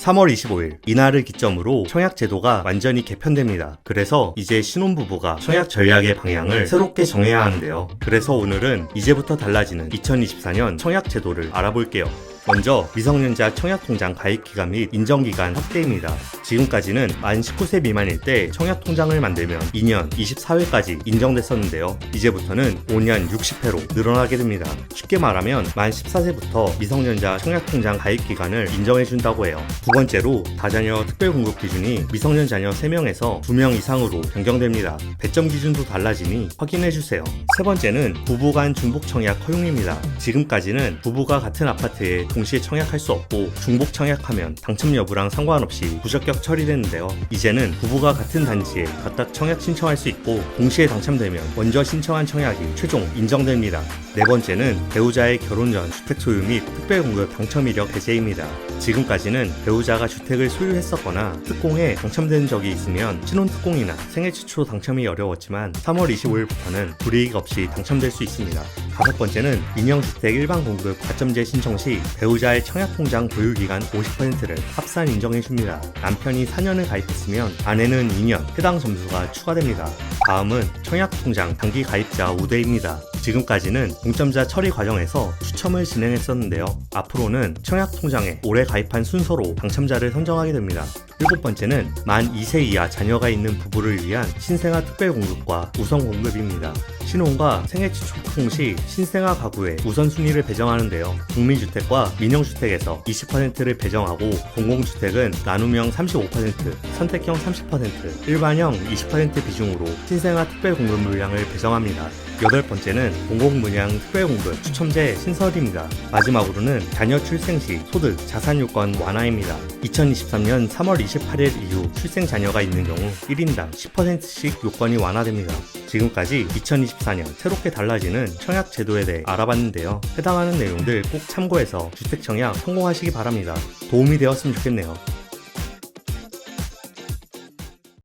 3월 25일 이날을 기점으로 청약 제도가 완전히 개편됩니다. 그래서 이제 신혼부부가 청약 전략의 방향을 새롭게 정해야 하는데요. 그래서 오늘은 이제부터 달라지는 2024년 청약 제도를 알아볼게요. 먼저 미성년자 청약통장 가입기간 및 인정기간 확대입니다. 지금까지는 만 19세 미만일 때 청약통장을 만들면 2년 24회까지 인정됐었는데요. 이제부터는 5년 60회로 늘어나게 됩니다. 쉽게 말하면 만 14세부터 미성년자 청약통장 가입기간을 인정해준다고 해요. 두 번째로 다자녀 특별공급 기준이 미성년 자녀 3명에서 2명 이상으로 변경됩니다. 배점 기준도 달라지니 확인해주세요. 세 번째는 부부 간 중복 청약 허용입니다. 지금까지는 부부가 같은 아파트에 동시에 청약할 수 없고 중복 청약하면 당첨 여부랑 상관없이 부적격 처리되는데요. 이제는 부부가 같은 단지에 각각 청약 신청할 수 있고 동시에 당첨되면 먼저 신청한 청약이 최종 인정됩니다. 네 번째는 배우자의 결혼 전 주택 소유 및 특별 공급 당첨 이력 배제입니다. 지금까지는 배우자가 주택을 소유했었거나 특공에 당첨된 적이 있으면 신혼 특공이나 생애 최초 당첨이 어려웠지만 3월 25일부터는 불이익 없이 당첨될 수 있습니다. 다섯 번째는 민영주택 일반 공급 가점제 신청 시 배우자의 청약통장 보유기간 50%를 합산 인정해줍니다. 남편이 4년을 가입했으면 아내는 2년 해당 점수가 추가됩니다. 다음은 청약통장 단기 가입자 우대입니다. 지금까지는 공점자 처리 과정에서 추첨을 진행했었는데요. 앞으로는 청약통장에 올해 가입한 순서로 당첨자를 선정하게 됩니다. 일곱 번째는 만 2세 이하 자녀가 있는 부부를 위한 신생아 특별 공급과 우선 공급입니다. 신혼과 생애 초통 시 신생아 가구에 우선순위를 배정하는데요. 국민주택과 민영주택에서 20%를 배정하고 공공주택은 나눔형 35%, 선택형 30%, 일반형 20% 비중으로 신생아 특별 공급 물량을 배정합니다. 여덟 번째는 공공분양 특별공급 추첨제 신설입니다. 마지막으로는 자녀 출생 시 소득, 자산 요건 완화입니다. 2023년 3월 28일 이후 출생 자녀가 있는 경우 1인당 10%씩 요건이 완화됩니다. 지금까지 2024년 새롭게 달라지는 청약 제도에 대해 알아봤는데요. 해당하는 내용들 꼭 참고해서 주택 청약 성공하시기 바랍니다. 도움이 되었으면 좋겠네요.